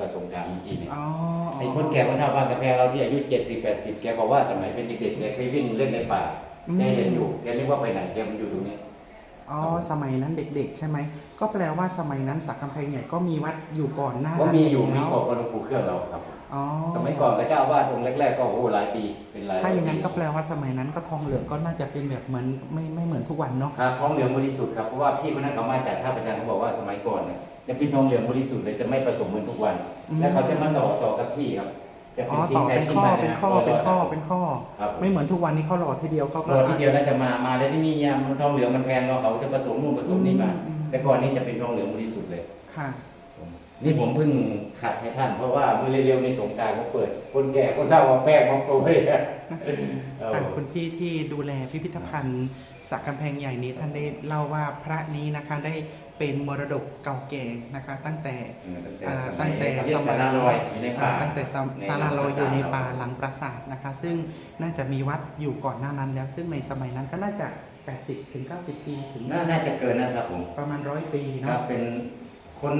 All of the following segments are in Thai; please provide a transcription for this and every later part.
ประสงกรารเมื่อกี้เนี่ยอ๋อไอ้คนแก่คนเฒ่าบ้านกาแฟเราที่อายุเจ็ดสิบแปดสิบแกบอกว่าสมัยเป็นเด็กๆแกเคยวิ่งเล่นในป่าแกเห็นอยู่แกนึกว่าไปไหนแกมันอยู่ตรงนี้ อ๋อ สมัยนั้นเด็ก ๆ ใช่ไหม ก็แปลว่าสมัยนั้นสักกำแพงใหญ่ก็มีวัดอยู่ก่อนหน้าก็มีอยู่มีแล้วก่อนกับหลวงปู่เครื่องเราครับ อ๋อสมัยก่อนก็เจ้าอาวาสองค์แรกๆ ก็โอ้โหหลายปีเป็นหลายถ้าอย่างนั้นปีก็แปลว่าสมัยนั้นก็ทองเหลืองก็น่าจะเป็นแบบเหมือนไม่ไม่เหมือนทุกวันเนาะครับทองเหลืองบริสุทธิ์ครับเพราะว่าพี่คนนั้นเขามาจากท่าประจันเขาบอกว่าสมัยก่อนเนี่ยจะเป็นทองเหลืองบริสุทธิ์เลยจะไม่ผสมเหมือนทุกวัน แล้วเขาจะมาต่อต่อกับที่ครับจะอ๋เป็อนชิ้นต่อใครเป็นชิ้นข้อมันเป็นนะข้อเป็นข้อเป็นข้อครับไม่เหมือนทุกวันนี้เขาหล่อทีเดียวเขาก็รอที่เดียวน่าจะมามาแล้วที่นี่เนี่ยมันทองเหลืองมันแพงเราเขาจะผสมนู่นผสมนี่มาอืมแต่ก่อนนี้จะเป็นทองเหลืองบริสุทธิ์เลยค่ะ นี่ผมเพิ่งขัดให้ท่าน เพราะว่าเมื่อเร็วๆในสงกรารเขาเปิด คนแก่คนเฒ่าเอาแป้งมาโปรยอะเออค่ะคุณพี่ที่ดูแลพิพิธภัณฑ์สักกำแพงใหญ่นี้ท่านได้เล่าว่าพระนี้นะคะได้เป็นมรดกเก่าแก่นะคะ ตั้งแต่ตั้งอ่าแต่ตั้งแต่เรียกสาราลอยอยู่ในป่าอ่าตั้งแต่ซาในซาลาลอยอยู่ในป่าหหลัลังงปราสาทนะคะ ซึ่งน่าจะมีวัดอยู่ก่อนหน้านั้นแล้ว ซึ่งในสมัยนั้นก็น่าจะ80ถึง90 ปีถึงน่าน่าจะเกินนะครับผมประมาณร้อยปีครัเนาะบเป็นคน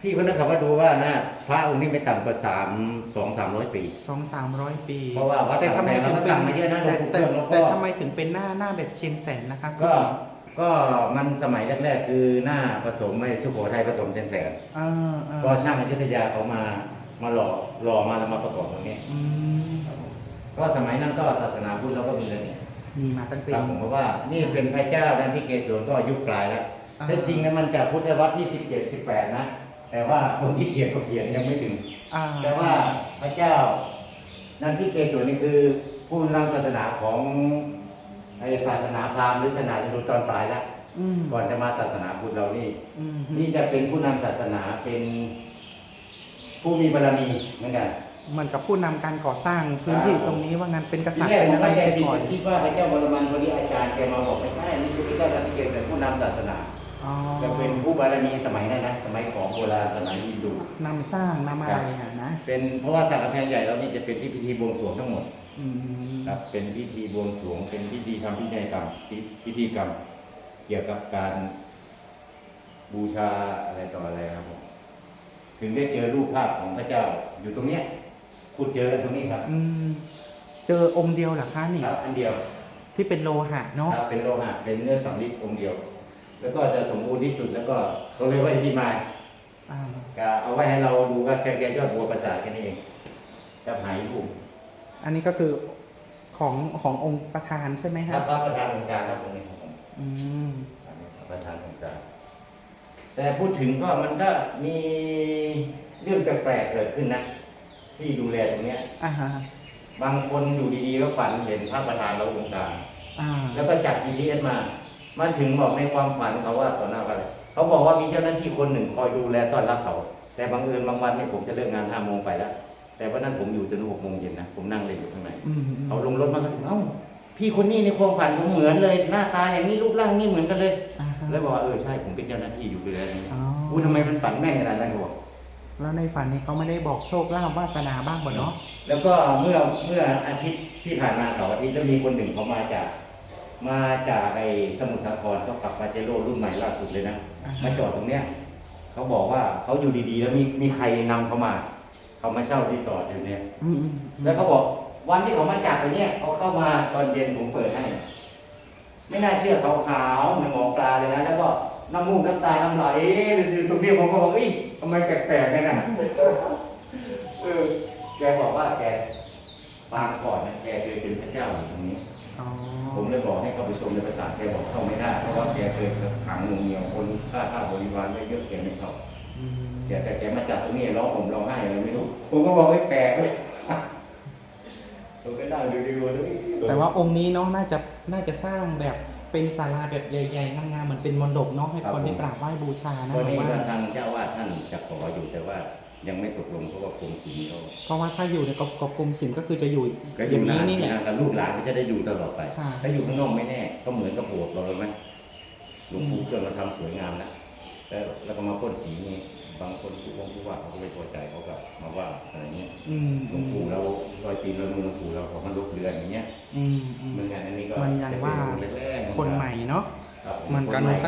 พี่คนนั้นเขาว่าดูว่านะพระองค์นี้ไม่ต่ำกว่าสามสองสามร้อยปี สองสามร้อยปีเพราะว่าวัดแต่ทำไมสักกำแพงเราก็ถึงเป็นตั้งมาเยอะนะหลวแต่งปู่แต่เครื่องแล้วก็ แต่ทำไมถึงเป็นหน้าหน้าแบบเชียงแสนนะคะก็ก็มันสมัยแรกๆ คือหน้าผสมไอ้สุโขทัยผสมเซนแสนเออเออก็ช่างอยุธยาเขามามาหล่อหล่อมาแล้วมาประกอบตรงนี้อืมก็สมัยนั้นก็ศาสนาพุทธเราก็มีแล้วเนี่ยมีมาตั้งแต่ ครับผมเพราะว่านี่เป็นพระเจ้าดันที่เกศรก็อายุปลายแล้วอ่าแต่จริงนะมันจากพุทธวัตรที่สิบเจ็ดสิบแปดนะ แต่ว่าคนที่เขียนก็เขียนยังไม่ถึง อ่าแต่ว่าพระเจ้านันที่เกศรนี่คือผู้นำศาสนาของไอศาสนาพราหมณ์หรือศาสนาฮินดูตอนปลายแล้วอืมก่อนจะมาศาสนาพุทธเรานี่ อืมนี่จะเป็นผู้นำศาสนาเป็นผู้มีบารมีเหมือนกัน เหมือนกับผู้นำการก่อสร้างพื้นที่ตรงนี้ว่างั้นเป็นกทีษัตริแรย์กเป็นผมอะไรเข้าใจแต่ผิดก่อนผมคิดว่าพระเจ้าบรมันวันนี้อาจารย์แกมาบอกไม่ใช่นี่คือพระเจ้าดันที่เกศรเป็นผู้นำศาสนาอ๋อ จะเป็นผู้บารมีสมัยนั้นนะสมัยของโบราณสมัยฮินดูนำสร้างนำอะไรอะนะเป็นเพราะว่าสักกำแพงใหญ่แล้วนี่จะเป็นที่พิธีบวงสรวงทั้งหมดอืมครับเป็นพิธีบวงสรวง เป็นพิธีทำพิธีกรรมพิพิธีกรรม เกี่ยวกับการบูชาอะไรต่ออะไรครับผมถึงได้เจอรูปภาพของพระเจ้าอยู่ตรงเนี้ยขุดเจอกันตรงนี้ครับอืมเจอองค์เดียวเหรอคะนี่ครับอันเดียว ที่เป็นโลหะเนาะครับเป็นโลหะเป็นเนื้อสำริดองค์เดียว แล้วก็จะสมบูรณ์ที่สุดแล้วก็เขาเรียกว่าที่มาอ่าก็เอาไว้ให้เราดูว่าแกแกยอดบัวประสาทแค่นี้เองกับหายบุ่มอันนี้ก็คือของขององค์ประธานใช่ไหมคฮะรับพระประธานองค์การครับตรงนี้ครับผมอืมอันนี้พระประธานองค์การแต่พูดถึงก็มันก็มีเรื่องแปลกๆเกิดขึ้นนะ ที่ดูแลตรงเนี้ย อ่าฮะบางคนอยู่ดีๆก็ฝันเห็นพระประธานเราองค์การ อ่าแล้วก็จับ GPS มา มันถึงบอกในความฝันเขาว่าต่อหน้าว่าอะไรเขาบอกว่ามีเจ้าหน้าที่คนหนึ่งคอยดูแลต้อนรับเขา แต่บางเอิญบางวันเนี่ยผมจะเลิกงานห้าโมงไปแล้ว แต่วันนั้นผมอยู่จนหกโมงเย็นนะ ผมนั่งเล่นอยู่ข้างในอืมเขาลงรถมาก็ถึงเอ้า พี่คนนี้ในความฝันผมเหมือนเลย หน้าตาอย่างนี้รูปร่างนี่เหมือนกันเลยอ่าฮะเลยบอกว่าเออใช่ผมเป็นเจ้าหน้าที่อยู่ดูแลตรงนี้อ๋ออู้ทำไมมันฝันแม่นขนาดนั้นเขาบอกแล้วในฝันนี้เขาไม่ได้บอกโชคลาภวาสนาบ้างบ่เนาะ แล้วก็เมื่อเมื่ออาทิตย์ที่ผ่านมาเสาร์อาทิตย์แล้วมีคนหนึ่งเขามาจาก มาจากไอ้สมุทรสาครเขาขับปาเจโร่รุ่นใหม่ล่าสุดเลยนะอ่าฮะมาจอดตรงเนี้ยเขาบอกว่าเขาอยู่ดีๆ แล้วมีมีใครนำเขามาเขามาเช่ารีสอร์ทอยู่เนี่ย อืมอืมอืมแล้วเขาบอกวันที่เขามาจากไปเนี่ยเขาเข้ามาตอนเย็นผมเปิดให้ ไม่น่าเชื่อเขาขาวๆเหมือนหมอปลาเลยนะแล้วก็น้ำมูกน้ำตาน้ำไหลอยู่ตรงนี้ผมก็บอกเอ้ยทำไมแปลกๆกันนะเออแกบอกว่าแกปางก่อนนะแกเคยเป็นพระเจ้าอยู่ตรงนี้อ๋อ ผมเลยบอกให้เข้าไปชมในภาษาทแกบอกเข้าไม่ได้ เพราะว่าแกเคยขังหน่วงเหนียวคนฆ่าฆ่าบริวารไว้เยอะแกไม่ชอบอืมแกแต่แกมาจับตรงนี้ร้องผมร้องไห้อะไรไม่รู้ผมก็บอกให้แปลกเลยผมก็นั่งดูดูดูแต่ว่าองค์นี้เนาะน่าจะน่าจะสร้างแบบเป็นศาลาแบบใหญ่ๆงามๆเหมือนเป็นมณฑปเนาะให้คนได้กราบไหว้บูชานะตอนผมนี้ว่าก็ทางเจ้าวาดท่าน จะขออยู่แต่ว่ายังไม่ตกลงเพราะว่ากรมศิลป์เขาเพราะว่าถ้าอยู่ในกบกรมศิลป์ก็คือจะอยู่ก็ออย่ายู่งนานี้นนี่แหละ นานกับลูกหลานก็จะได้อยู่ตลอดไป ค่ะ ถ้าอยู่ข้างนอกไม่แน่ ก็เหมือนกับโบสถ์เราเลยไหมหลวงปู่เครื่องเราทำสวยงามนะแล้วแล้วก็มาพ่นสีนี่บางคนผู้วงผู้ว่าเขาก็ไม่พอใจเขาก็มาว่าอะไรเงี้ยอืมหลวงปู่เรารอยตีนเรามือหลวงปู่เราของมันลบเรือนอย่างเงี้ยอืมอืม เหมือนกันอันนี้ก็มันอย่างว่า จะเป็องค์แรกๆคนใหม่เนาะครับผมันก็อนุสัก